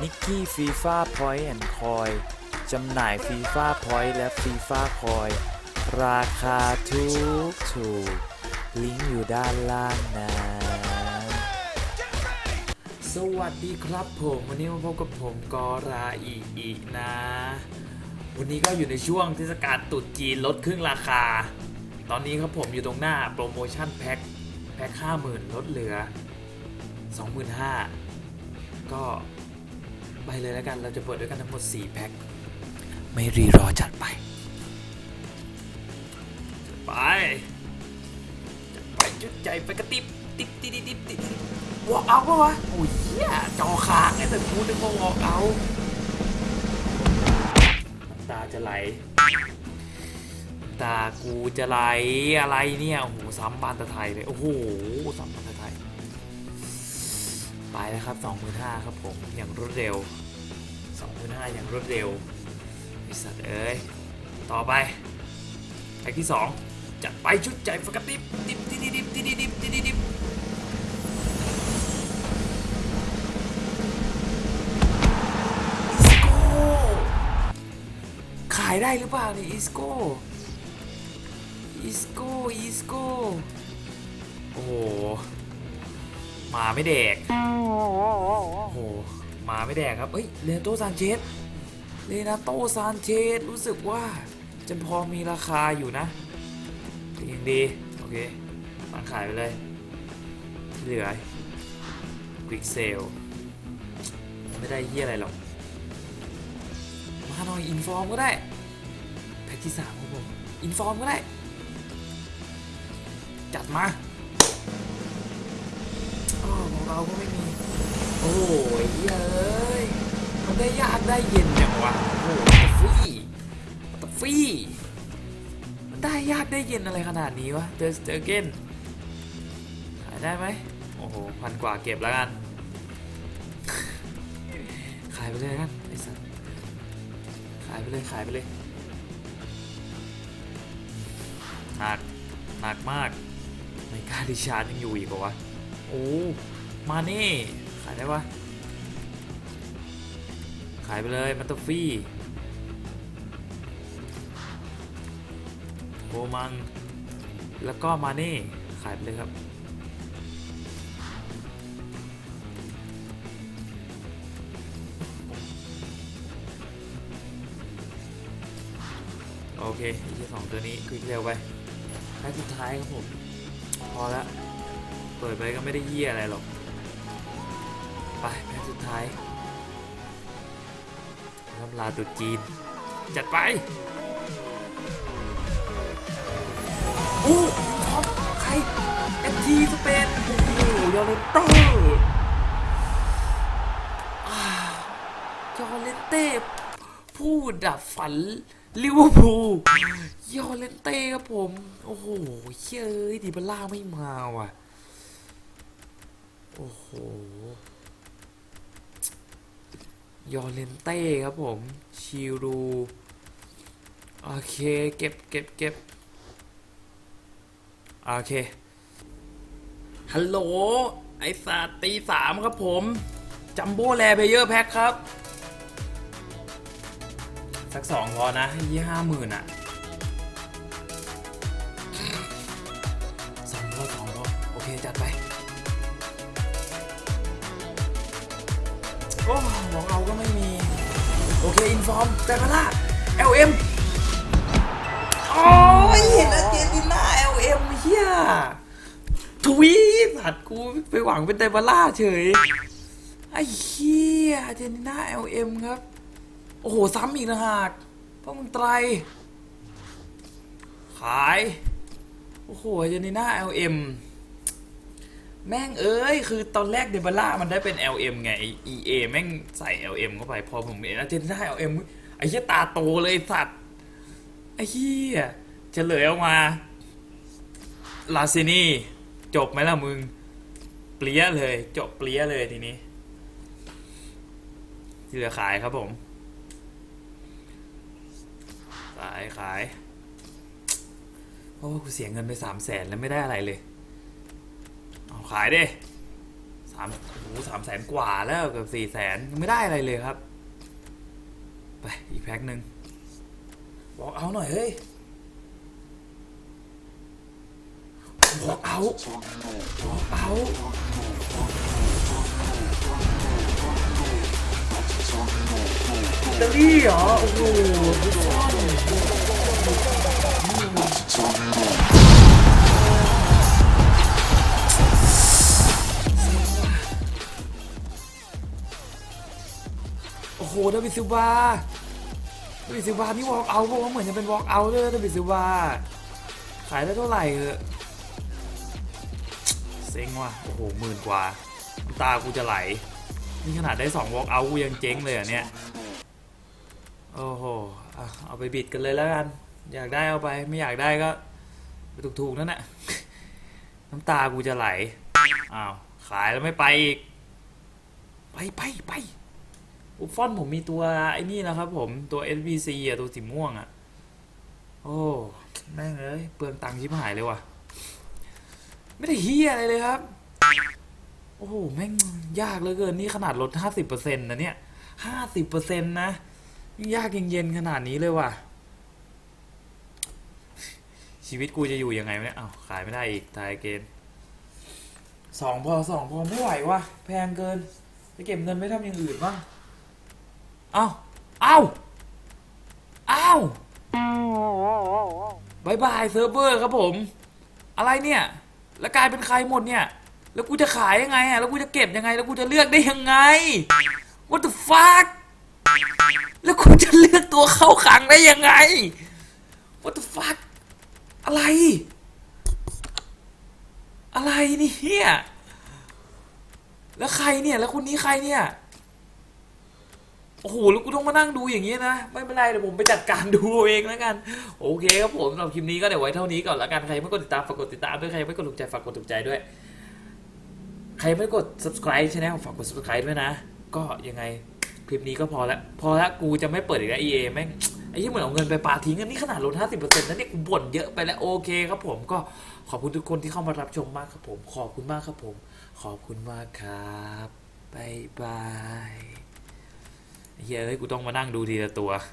นิกกี้ฟีฟ่าพอยต์แอนด์คอยจำหน่ายฟีฟ่าพอยต์และฟีฟ่าคอยราคาถูกถูกลิงก์อยู่ด้านล่างนะ สวัสดีครับผมวันนี้มาพบกับผมกอราอีอีนะ วันนี้ก็อยู่ในช่วงเทศกาลตรุษจีนลดครึ่งราคา ตอนนี้ครับผมอยู่ตรงหน้าโปรโมชั่นแพ็คแพ็คห้าหมื่นลดเหลือสองหมื่นห้าก็ ไปเลยแล้วกัน เราจะเปิดด้วยกันทั้งหมด 4 แพ็ค ไม่รีรอจัดไป ไปจัดไปจุดใจไปกระติบติบติบติบติบติบวอล์กเอาปะวะโอ้ยเหี้ยจอค้างไอ้แต่กูนึกว่าวอล์กเอาน้ำตาจะไหล ตากูจะไหลอะไรเนี่ย โอ้โหซ้ำบานตะไทยเลย โอ้โหซ้ำบานตะไทย ไปแล้วครับ25,000ครับผมอย่างรวดเร็ว25,000อย่างรวดเร็วบริษัทเอ้ยต่อไปแพ็กที่ 2 จัดไปชุดใจฟกัติบดิบดิบดิบดิบดิบดิบดิบขายได้หรือเปล่านี่อิสโก้อิสโก้อิสโก้โอ้โห มาไม่แดก โอ้โห มาไม่แดกครับ เอ้ยเลนาโตซานเชสเลนาโตซานเชสรู้สึกว่าจะพอมีราคาอยู่นะแต่ยังดี โอเคตั้งขายไปเลย ที่เหลือควิกเซลไม่ได้เฮียอะไรหรอก มาหน่อยอินฟอร์มก็ได้ แพ็กที่สามครับผม อินฟอร์มก็ได้ จัดมาอ้อ ของเราก็ไม่มี โอ้ยเฮ้ยมันได้ยากได้เย็นอย่างวะโอ้โหตะฟรีตะฟรีมันได้ยากได้เย็นอะไรขนาดนี้วะเจอเจอเกนขายได้ไหมโอ้โหพันกว่าเก็บแล้วกัน ขายไปเลยกันไอ้สัสขายไปเลยขายไปเลยหนักหนักมากไม่กล้าดิชาร์จยังอยู่อีกเหรอวะ โอ้มาเน่ขายได้ปะขายไปเลยมันตฟรี่โกมังแล้วก็มาเน่ขายไปเลยครับโอเคอีกสองตัวนี้คลิกเร็วไปแพ็คสุดท้ายครับผม พอละ เปิดไปก็ไม่ได้เยี่ยอะไรหรอก ไปแพ็คสุดท้ายน้ำลาตุจีน จัดไปอู้ท็อปใครเอ็มทีสเปนโอ้โหยอร์เลนเตอร์ยอร์เลนเต้ผู้ดับฝันลิเวอร์พูลยอร์เลนเต้ครับผม โอ้โหเชื่ยดิบล่าไม่มาว่ะ โอ้โห ยอเลนเต้ครับผม ชิรูโอเค เก็บเก็บเก็บโอเค ฮัลโหล ไอสัตว์ตีสามครับผม จัมโบ้แลเพเยอร์แพ็คครับ สักสองพอนะยี่ห้าหมื่นอะสองพอสองพอโอเค จัดไป โอ้ของเราก็ไม่มี โอเค อินฟอร์มแต่พล่า LM โอ้ยเห็นอาร์เจนตินา LM เฮียทวีสัตว์กูไปหวังเป็นไดบาร่าเฉย ไอ้เฮียอาร์เจนตินา LM ครับ โอ้โห ซ้ำอีกนะหากพวกมึงไตร ขาย โอ้โหอาร์เจนตินา LM แม่งเอ้ย คือตอนแรกเดบาร่ามันได้เป็น LM ไง EA แม่งใส่ LM เข้าไป พอผมเห็นอาเจนตินา LM ไอ้เหี้ยตาโตเลยสัตว์ ไอ้เหี้ยเฉลยออกมา ลาซินี่ จบไหมล่ะมึง เปรี้ยเลย จบเปรี้ยเลยทีนี้ที่เหลือขายครับผมขายขายเพราะว่ากูเสียเงินไปสามแสนแล้วไม่ได้อะไรเลย ขายดิสามโอ้สามแสนกว่าแล้วเกือบสี่แสนยังไม่ได้อะไรเลยครับ ไป อีกแพ็คหนึ่งบอกเอาหน่อยเฮ้ยบอกเอาบอกเอาอิตาลีเหรอ โอ้โห ดาวิดซิลวาดาวิดซิลวานี่วอล์กเอาเพราะว่าเหมือนจะเป็นวอล์กเอาเลยดาวิดซิลวาขายได้เท่าไหร่เหอะเซ็งว่ะโอ้โหหมื่นกว่าน้ำตากูจะไหลนี่ขนาดได้2 walk out กูยังเจ๊งเลยอะเนี่ยโอ้โหเอาไปบิดกันเลยแล้วกัน อยากได้เอาไปไม่อยากได้ก็ไปถูกๆนั่นแหละน้ำตากูจะไหลอ้าวขายแล้วไม่ไปอีก ไปไปไป อุฟอนผมมีตัวไอ้นี่แล้วครับผมตัว SBC อะ ตัวสีม่วงอะ โอ้แม่งเอ้ยเปลืองตังค์ชิบหายเลยว่ะ ไม่ได้เฮียอะไรเลยครับ โอ้โห แม่งยากเหลือเกิน นี่ขนาดลด50%นะเนี่ย50%นะยังยากเย็นๆขนาดนี้เลยว่ะ ชีวิตกูจะอยู่ยังไงเนี่ยอ้าวขายไม่ได้อีกตายเกณฑ์สองพอสองพอไม่ไหวว่ะ แพงเกินไปเก็บเงินไม่ทำอย่างอื่นบ้าง เอ้าเอ้าเอ้าบายบายเซิร์ฟเวอร์ครับผม อะไรเนี่ย แล้วกลายเป็นใครหมดเนี่ย แล้วกูจะขายยังไงอะ แล้วกูจะเก็บยังไง แล้วกูจะเลือกได้ยังไง What the fuck แล้วกูจะเลือกตัวเข้าขังได้ยังไง What the fuck อะไร อะไรเนี่ยแล้วใครเนี่ย แล้วคนนี้ใครเนี่ย โอ้โหแล้วกูต้องมานั่งดูอย่างนี้นะ ไม่เป็นไรเดี๋ยวผมไปจัดการดูเองแล้วกัน โอเคครับผมสำหรับคลิปนี้ก็เดี๋ยวไว้เท่านี้ก่อนล้วกันใครไม่กดติดตามฝากกดติดตามด้วยใครไม่กดถูกใจฝากกดถูกใจด้วย ใครไม่กด subscribe ช anel ฝากกด subscribe ด้วยนะ ก็ยังไงคลิปนี้ก็พอแล้วพอแล้วกูจะไม่เปิดอีกแล้ว EA แม่งไอ้ที่เหมือนเอาเงินไปปาทิ้งกันนี่ขนาดลด50%นะเนี่ยกูบ่นเยอะไปแล้วโอเคครับผมก็ขอบคุณทุกคนที่เข้ามารับชมมากครับผม ขอบคุณมากครับผม ขอบคุณมากครับบายบาย เฮ้ยเอ้ยกูต้องมานั่งดูทีละตัว